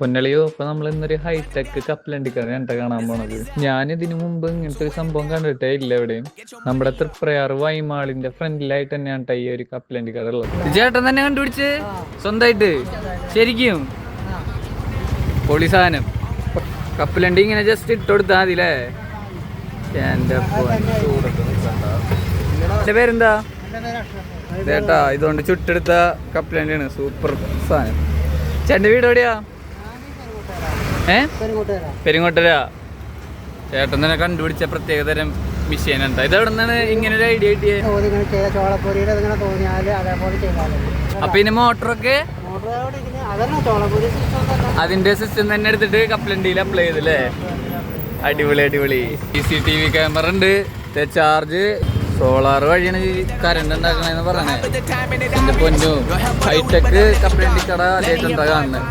പൊന്നളിയോ ഇപ്പൊ നമ്മൾ ഇന്നൊരു ഹൈടെക് കപ്പലണ്ടിക്കാണ് കണ്ട കാണാൻ പോണത്. ഞാൻ ഇതിനു മുമ്പ് ഇങ്ങനത്തെ ഒരു സംഭവം കണ്ടിട്ടേ ഇല്ല എവിടെയും. നമ്മുടെ തൃപ്രയാർ വൈമാളിന്റെ ഫ്രണ്ടിലായിട്ട് തന്നെയാണ് ഈ ഒരു കപ്പലണ്ടി കട ഉള്ളത് ചേട്ടൻ തന്നെ കണ്ടുപിടിച്ച്? സ്വന്തമായിട്ട് ശരിക്കും? പൊളി സാധനം. കപ്പലണ്ടി ഇങ്ങനെ ജസ്റ്റ് ഇട്ട് കൊടുത്താൽ മതി അല്ലേ എന്റെ എന്റെ പേരെന്താ? ചേട്ടാ ഇതുകൊണ്ട് ചുട്ടെടുത്ത കപ്പലണ്ടിയാണ്. സൂപ്പർ സാധനം. ചേട്ടന്റെ വീട് എവിടെയാ? ഏ? പെരിങ്ങോട്ടര ചേട്ടൻ തന്നെ കണ്ടുപിടിച്ച പ്രത്യേകതരം മിഷീൻ എന്താ ഇത് എവിടെ നിന്നാണ് ഇങ്ങനെ ഒരു ഐഡിയ കിട്ടിയത് അപ്പൊ ഇനി മോട്ടറൊക്കെ? അതിന്റെ സിസ്റ്റം തന്നെ എടുത്തിട്ട് കപ്പലണ്ടിയിൽ അപ്ലൈ ചെയ്തല്ലേ അടിപൊളി അടിപൊളി. C C T V camera ഉണ്ട് ചാർജ് സോളാർ വഴിയാണ് ഈ കറണ്ട് ഉണ്ടാക്കണെന്ന് എന്റെ പൊന്നു ഹൈടെക് കപ്പലണ്ടി കട ലേറ്റ് കാണുന്നത്